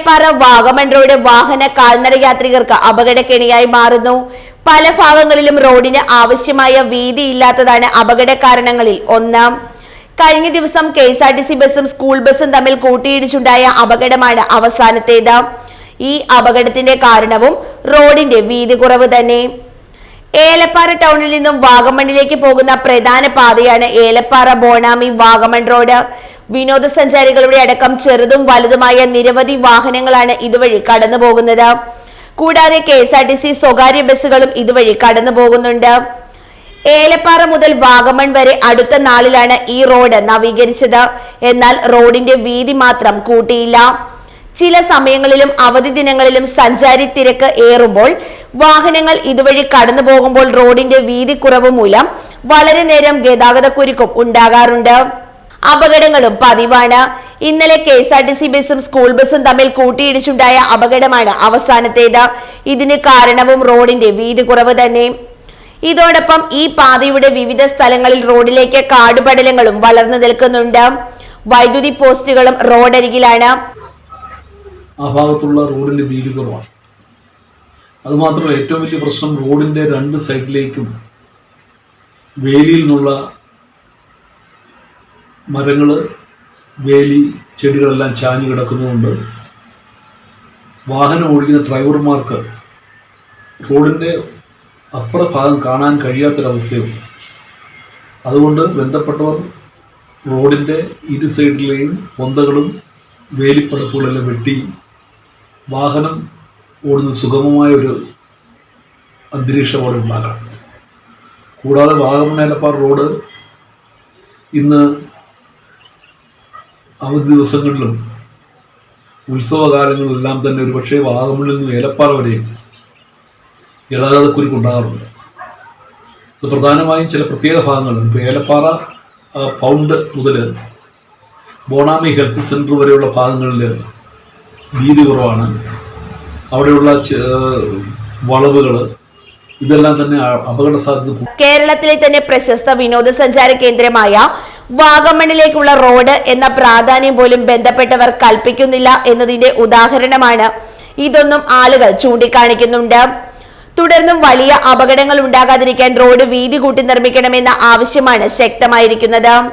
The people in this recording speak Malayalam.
ഏലപ്പാറ വാഗമൺ റോഡ് വാഹന കാൽനട യാത്രികർക്ക് അപകടക്കെണിയായി മാറുന്നു. പല ഭാഗങ്ങളിലും റോഡിന് ആവശ്യമായ വീതി ഇല്ലാത്തതാണ് അപകട കാരണങ്ങളിൽ ഒന്നാം. കഴിഞ്ഞ ദിവസം K S R T C ബസും സ്കൂൾ ബസ്സും തമ്മിൽ കൂട്ടിയിടിച്ചുണ്ടായ അപകടമാണ് അവസാനത്തേത്. ഈ അപകടത്തിന്റെ കാരണവും റോഡിന്റെ വീതി കുറവ് തന്നെ. ഏലപ്പാറ ടൗണിൽ നിന്നും വാഗമണിലേക്ക് പോകുന്ന പ്രധാന പാതയാണ് ഏലപ്പാറ ബോണാമി വാഗമൺ റോഡ്. വിനോദസഞ്ചാരികളുടെ അടക്കം ചെറുതും വലുതുമായ നിരവധി വാഹനങ്ങളാണ് ഇതുവഴി കടന്നു കൂടാതെ K S R T C സ്വകാര്യ ബസ്സുകളും ഇതുവഴി കടന്നു പോകുന്നുണ്ട് ഏലപ്പാറ മുതൽ വാഗമൺ വരെ അടുത്ത നാളിലാണ് ഈ റോഡ് നവീകരിച്ചത്. എന്നാൽ റോഡിന്റെ വീതി മാത്രം കൂട്ടിയില്ല. ചില സമയങ്ങളിലും അവധി ദിനങ്ങളിലും സഞ്ചാരി തിരക്ക് ഏറുമ്പോൾ വാഹനങ്ങൾ ഇതുവഴി കടന്നു പോകുമ്പോൾ റോഡിന്റെ വീതി കുറവ് മൂലം വളരെ നേരം ഗതാഗതക്കുരുക്കും ഉണ്ടാകാറുണ്ട്. അപകടങ്ങളും പതിവാണ്. ഇന്നലെ K S R T C ബസും സ്കൂൾ ബസും തമ്മിൽ കൂട്ടിയിടിച്ചുണ്ടായ അപകടമാണ് അവസാനത്തേത്. ഇതിന് കാരണവും റോഡിന്റെ വീതി കുറവ് തന്നെ. ഇതോടൊപ്പം ഈ പാതയുടെ വിവിധ സ്ഥലങ്ങളിൽ റോഡിലേക്ക് കാടുപടലങ്ങളും വളർന്നു നിൽക്കുന്നുണ്ട്. വൈദ്യുതി പോസ്റ്റുകളും റോഡരികിലാണ്. ആ റോഡിന്റെ വീതി കുറവാണ് അതുമാത്രമല്ല ഏറ്റവും വലിയ പ്രശ്നം റോഡിന്റെ രണ്ട് സൈഡിലേക്കും വേലിയിൽ നിന്നുള്ള മരങ്ങൾ വേലി ചെടികളെല്ലാം ചാഞ്ഞു കിടക്കുന്നതുകൊണ്ട് വാഹനം ഓടിക്കുന്ന ഡ്രൈവർമാർക്ക് റോഡിന്റെ അപ്പുറ ഭാഗം കാണാൻ കഴിയാത്തൊരവസ്ഥയുണ്ട്. അതുകൊണ്ട് ബന്ധപ്പെട്ടവർ റോഡിന്റെ ഇരു സൈഡിലെയും പൊന്തകളും വേലിപ്പടപ്പുകളെല്ലാം വെട്ടി വാഹനം ഓടുന്ന സുഗമമായ ഒരു അന്തരീക്ഷം അവിടെ ഉണ്ടാക്കണം. കൂടാതെ വാഗമണ്ണേലപ്പാർ റോഡ് ഇന്ന് അവധി ദിവസങ്ങളിലും ഉത്സവകാലങ്ങളിലെല്ലാം തന്നെ ഒരു പക്ഷേ വാഗമണ്ണിൽ നിന്ന് ഏലപ്പാറ വരെയും ഗതാഗതക്കുരുക്ക് ഉണ്ടാകാറുണ്ട്. പ്രധാനമായും ചില പ്രത്യേക ഭാഗങ്ങളുണ്ട്. ഇപ്പോൾ ഏലപ്പാറ പൗണ്ട് മുതൽ ബോണാമി ഹെൽത്ത് സെന്റർ വരെയുള്ള ഭാഗങ്ങളിൽ വീതി കുറവാണ്. അവിടെയുള്ള വളവുകൾ ഇതെല്ലാം തന്നെ അപകട സാധ്യത കേരളത്തിലെ തന്നെ പ്രശസ്ത വിനോദസഞ്ചാര കേന്ദ്രമായ വാഗമണ്ണിലേക്കുള്ള റോഡ് എന്ന പ്രാധാന്യം പോലും ബന്ധപ്പെട്ടവർ കൽപ്പിക്കുന്നില്ല എന്നതിന്റെ ഉദാഹരണമാണ് ഇതൊന്നും ആളുകൾ ചൂണ്ടിക്കാണിക്കുന്നുണ്ട്. തുടർന്നും വലിയ അപകടങ്ങൾ ഉണ്ടാകാതിരിക്കാൻ റോഡ് വീതി കൂട്ടി നിർമ്മിക്കണമെന്ന ആവശ്യമാണ് ശക്തമായിരിക്കുന്നത്.